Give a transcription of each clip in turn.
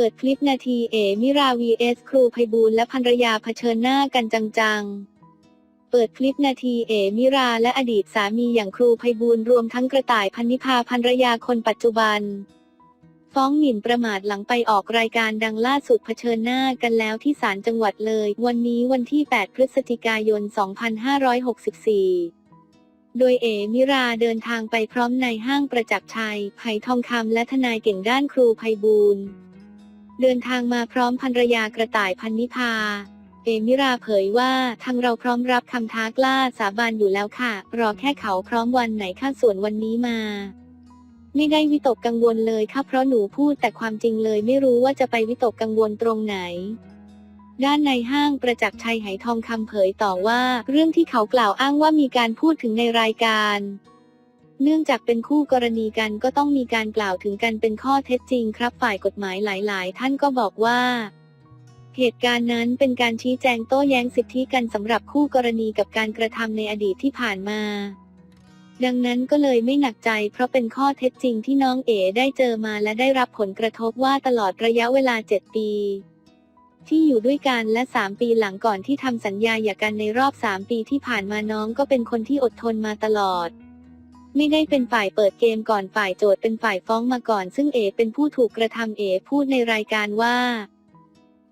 เปิดคลิปนาทีเอมิราวีเอสครูไพบูลและภรรยาเผชิญหน้ากันจังๆ เปิดคลิปนาทีเอมิราและอดีตสามีอย่างครูไพบูลรวมทั้งกระต่ายพันนิพาภรรยาคนปัจจุบัน ฟ้องหมิ่นประมาทหลังไปออกรายการดังล่าสุดเผชิญหน้ากันแล้วที่ศาลจังหวัดเลย วันนี้วันที่ 8 พฤศจิกายน 2564โดยเอมิราเดินทางไปพร้อมนายห้างประจักษ์ชัย ไผ่ทองคำและทนายเก่งด้านครูไพบูลย์ เดินทางมาพร้อมภรรยากระต่ายพันนิพา เอมิราเผยว่าทางเราพร้อมรับคำท้ากล้าสาบานอยู่แล้วค่ะ รอแค่เขาพร้อมวันไหนข้าส่วนวันนี้มา ไม่ได้วิตกกังวลเลยค่ะเพราะหนูพูดแต่ความจริงเลยไม่รู้ว่าจะไปวิตกกังวลตรงไหนด้านในห้างประจักษ์ชัยไหทองคำเผยต่อว่า เรื่องที่เขากล่าวอ้างว่ามีการพูดถึงในรายการ เนื่องจากเป็นคู่กรณีกันก็ต้องมีการกล่าวถึงกันเป็นข้อเท็จจริงครับ ฝ่ายกฎหมายหลาย ๆ ท่านก็บอกว่า เหตุการณ์นั้นเป็นการชี้แจงโต้แย้งสิทธิกันสำหรับคู่กรณีกับการกระทำในอดีตที่ผ่านมา ดังนั้นก็เลยไม่หนักใจเพราะเป็นข้อเท็จจริงที่น้องเอ๋ได้เจอมาและได้รับผลกระทบว่าตลอดระยะเวลา 7 ปีที่อยู่ด้วยกันและ 3 ปีหลังก่อนที่ทำสัญญาหย่ากันในรอบ 3 ปีที่ผ่านมาน้องก็เป็นคนที่อดทนมาตลอด ไม่ได้เป็นฝ่ายเปิดเกมก่อนฝ่ายโจทย์เป็นฝ่ายฟ้องมาก่อน ซึ่งเอเป็นผู้ถูกกระทำเอพูดในรายการว่า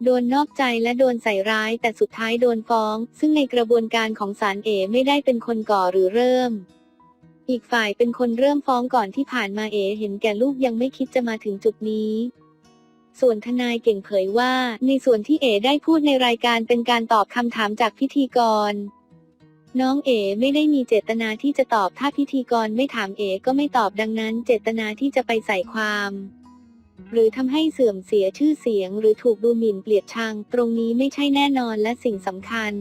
โดนนอกใจและโดนใส่ร้ายแต่สุดท้ายโดนฟ้อง ซึ่งในกระบวนการของศาลเอไม่ได้เป็นคนก่อหรือเริ่ม อีกฝ่ายเป็นคนเริ่มฟ้องก่อนที่ผ่านมาเอเห็นแก่ลูกยังไม่คิดจะมาถึงจุดนี้ส่วนทนายเก่งเผยว่า ในส่วนที่เอได้พูดในรายการเป็นการตอบคำถามจากพิธีกร น้องเอ๋ไม่ได้มีเจตนาที่จะตอบถ้าพิธีกรไม่ถามเอ๋ก็ไม่ตอบดังนั้น เจตนาที่จะไปใส่ความ หรือทำให้เสื่อมเสียชื่อเสียง หรือถูกดูหมิ่นเกลียดชัง ตรงนี้ไม่ใช่แน่นอนและสิ่งสำคัญ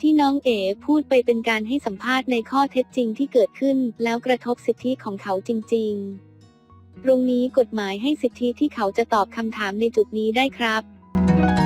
ที่น้องเอ๋พูดไปเป็นการให้สัมภาษณ์ในข้อเท็จจริงที่เกิดขึ้น แล้วกระทบสิทธิของเขาจริง ๆ ตรงนี้กฎหมายให้สิทธิที่เขาจะตอบคำถามในจุดนี้ได้ครับ